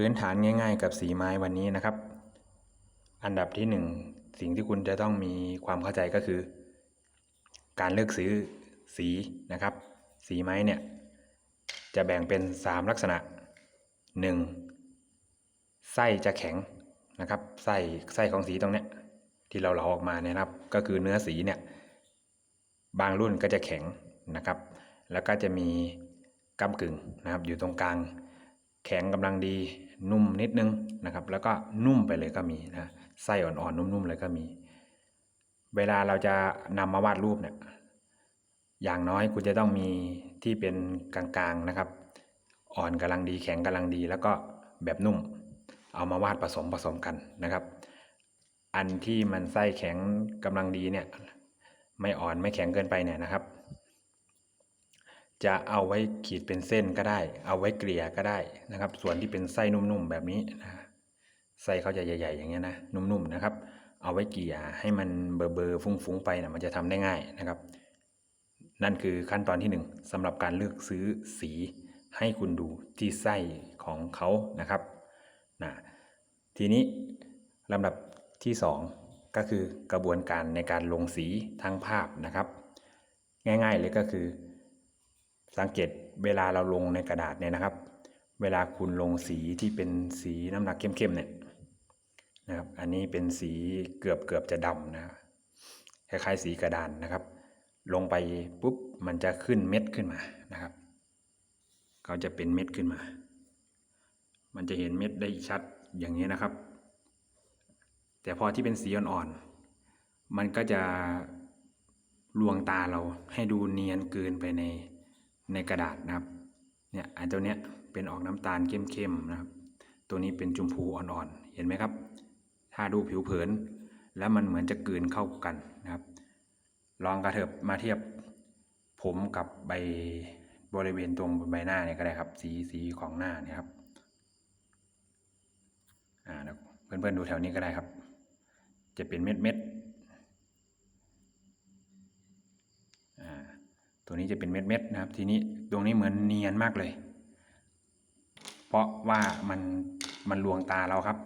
พื้นฐานง่าย ๆ กับสีไม้วันนี้นะครับ อันดับที่หนึ่งสิ่งที่คุณจะต้องมีความเข้าใจก็คือ การเลือกซื้อสีนะครับ สีไม้เนี่ยจะแบ่งเป็น 3 ลักษณะ 1. ไส้จะแข็งนะครับไส้ไส้ของสีตรงเนี้ยที่เราเหลาออกมาเนี่ยนะครับ ก็คือเนื้อสีเนี่ยบางรุ่นก็จะแข็งนะครับ แล้วก็จะมีก้ากึ่งนะครับอยู่ตรงกลาง แข็งกำลังดีนุ่มนิดนึงนะครับ แล้วก็นุ่มไปเลยก็มีนะไส้อ่อนๆนุ่มๆเลยก็มี เวลาเราจะนำมาวาดรูปเนี่ยอย่างน้อยคุณจะต้องมีที่เป็นกลางๆนะครับ อ่อนกำลังดีแข็งกำลังดี แล้วก็แบบนุ่ม เอามาวาดผสมผสมกันนะครับ อันที่มันไส้แข็งกำลังดีเนี่ยไม่อ่อนไม่แข็งเกินไปเนี่ยนะครับ จะเอาไว้ขีดเป็นเส้นก็ได้ เอาไว้เกลี่ยก็ได้นะครับ ส่วนที่เป็นไส้นุ่มๆแบบนี้นะไส้เขาจะใหญ่ๆ อย่างเงี้ยนะนุ่มๆนะครับ เอาไว้เกลี่ยให้มันเบอร์ๆฟุ้งๆไปนะมันจะทำได้ง่ายนะครับ นั่นคือขั้นตอนที่หนึ่งสำหรับการเลือกซื้อสีให้คุณดูที่ไส้ของเขานะครับนะทีนี้ลำดับที่สองก็คือกระบวนการในการลงสีทั้งภาพนะครับ ง่ายๆเลยก็คือ สังเกตเวลาเราลงในกระดาษเนี่ยนะครับ เวลาคุณลงสีที่เป็นสีน้ำหนักเข้มๆเนี่ยนะครับ อันนี้เป็นสีเกือบเกือบจะดำนะคล้ายๆสีกระดานนะครับ ลงไปปุ๊บมันจะขึ้นเม็ดขึ้นมานะครับเขาจะเป็นเม็ดขึ้นมา มันจะเห็นเม็ดได้ชัดอย่างนี้นะครับ แต่พอที่เป็นสีอ่อนๆมันก็จะลวงตาเราให้ดูเนียนเกินไปใน ในกระดาษนะครับเนี่ยไอันตัวเนี้ยเป็นออกน้ำตาลเข้มๆนะครับ ตัวนี้เป็นชมพูอ่อนๆเห็นไหมครับ ถ้าดูผิวเผิน แล้วมันเหมือนจะกลืนเข้ากันนะครับ ลองกระเถิบมาเทียบผมกับใบบริเวณตรงใบหน้าเนี่ยก็ได้ครับ สีสีของหน้าเนี่ยครับอ่าเพื่อนๆดูแถวนี้ก็ได้ครับ จะเป็นเม็ดเม็ดๆอ่า ตัวนี้จะเป็นเม็ดเม็ดๆนะครับ ทีนี้ตรงนี้เหมือนเนียนมากเลย เพราะว่ามันมันลวงตาเราครับ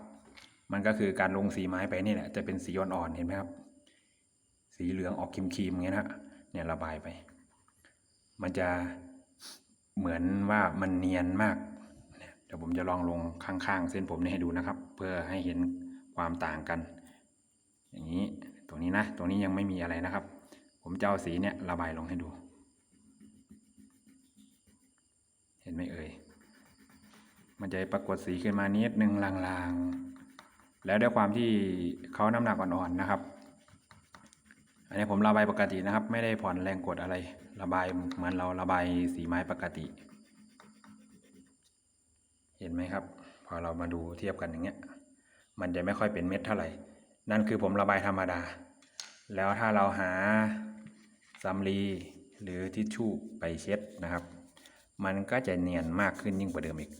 มันก็คือการลงสีไม้ไปนี่แหละ จะเป็นสีอ่อนๆเห็นไหมครับ สีเหลืองออกครีมๆอย่างเงี้ยนะเนี่ยระบายไป มันจะเหมือนว่ามันเนียนมากเนี่ยเดี๋ยวผมจะลองลงข้างๆ เส้นผมนี่ให้ดูนะครับ เพื่อให้เห็นความต่างกัน อย่างนี้ตรงนี้นะตรงนี้ยังไม่มีอะไรนะครับ ผมจะเอาสีเนี่ยระบายลงให้ดู เห็ นไหมเอ่ย มันจะปรากฏสีขึ้นมานิดนึงลางๆ แล้วด้วยความที่เขาน้ำหนักอ่อนๆนะครับ อันนี้ผมระบายปกตินะครับ ไม่ได้ผ่อนแรงกดอะไร ระบายเหมือนเราระบายสีไม้ปกติ เห็นไหมครับ พอเรามาดูเทียบกันอย่างเงี้ย มันจะไม่ค่อยเป็นเม็ดเท่าไหร่ นั่นคือผมระบายธรรมดา แล้วถ้าเราหาสำลีหรือทิชชู่ไปเช็ดนะครับ มันก็จะเนียนมากขึ้นยิ่งกว่าเดิมอีก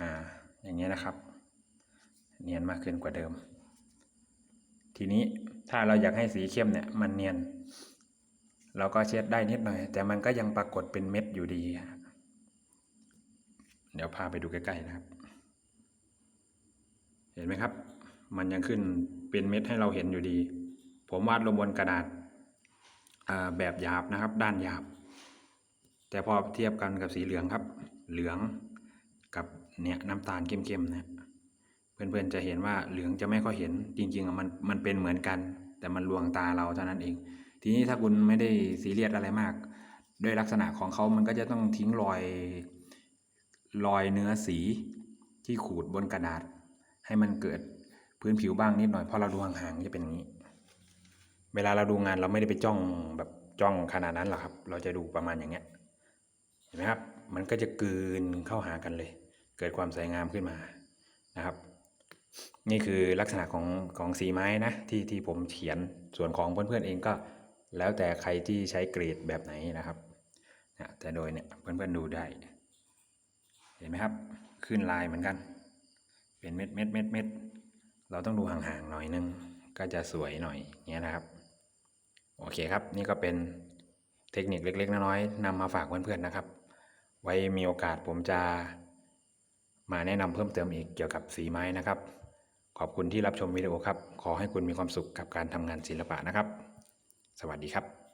อ่า อย่างเงี้ยนะครับ เนียนมากขึ้นกว่าเดิม ทีนี้ถ้าเราอยากให้สีเข้มเนี่ยมันเนียน เราก็เช็ดได้นิดหน่อย แต่มันก็ยังปรากฏเป็นเม็ดอยู่ดี เดี๋ยวพาไปดูใกล้ๆนะครับ เห็นไหมครับ มันยังขึ้นเป็นเม็ดให้เราเห็นอยู่ดี ผมวาดลงบนกระดาษ แบบหยาบนะครับ ด้านหยาบ แต่พอเทียบกันกับสีเหลืองครับ เหลืองกับเนี่ยน้ำตาลเข้มๆนะเพื่อนๆจะเห็นว่าเหลืองจะไม่ค่อยเห็นจริงๆมันมันเป็นเหมือนกัน แต่มันลวงตาเราเท่านั้นเอง ทีนี้ถ้าคุณไม่ได้ซีเรียสอะไรมาก ด้วยลักษณะของเขามันก็จะต้องทิ้งรอยรอยเนื้อสีที่ขูดบนกระดาษ ให้มันเกิดพื้นผิวบ้างนิดหน่อยเพราะเราดูห่างๆจะเป็นอย่างนี้ เวลาเราดูงานเราไม่ได้ไปจ้องแบบจ้องขนาดนั้นหรอกครับ เราจะดูประมาณอย่างเงี้ยเห็นไหมครับ มันก็จะกลืนเข้าหากันเลย เกิดความสวยงามขึ้นมานะครับ นี่คือลักษณะของของสีไม้นะที่ที่ผมเขียนส่วนของเพื่อนๆเองก็ แล้วแต่ใครที่ใช้เกรดแบบไหนนะครับนะแต่โดยเนี่ยเพื่อนๆดูได้ เห็นไหมครับ ขึ้นลายเหมือนกัน เป็นเม็ดเม็ดเม็ดเม็ดเราต้องดูห่างๆหน่อยนึงก็จะสวยหน่อยเงี้ยนะครับ โอเคครับ นี่ก็เป็นเทคนิคเล็ก ๆ น้อยๆนำมาฝากเพื่อนๆนะครับ ไว้มีโอกาสผมจะมาแนะนำเพิ่มเติมอีกเกี่ยวกับสีไม้นะครับ ขอบคุณที่รับชมวิดีโอครับ ขอให้คุณมีความสุขกับการทำงานศิลปะนะครับ สวัสดีครับ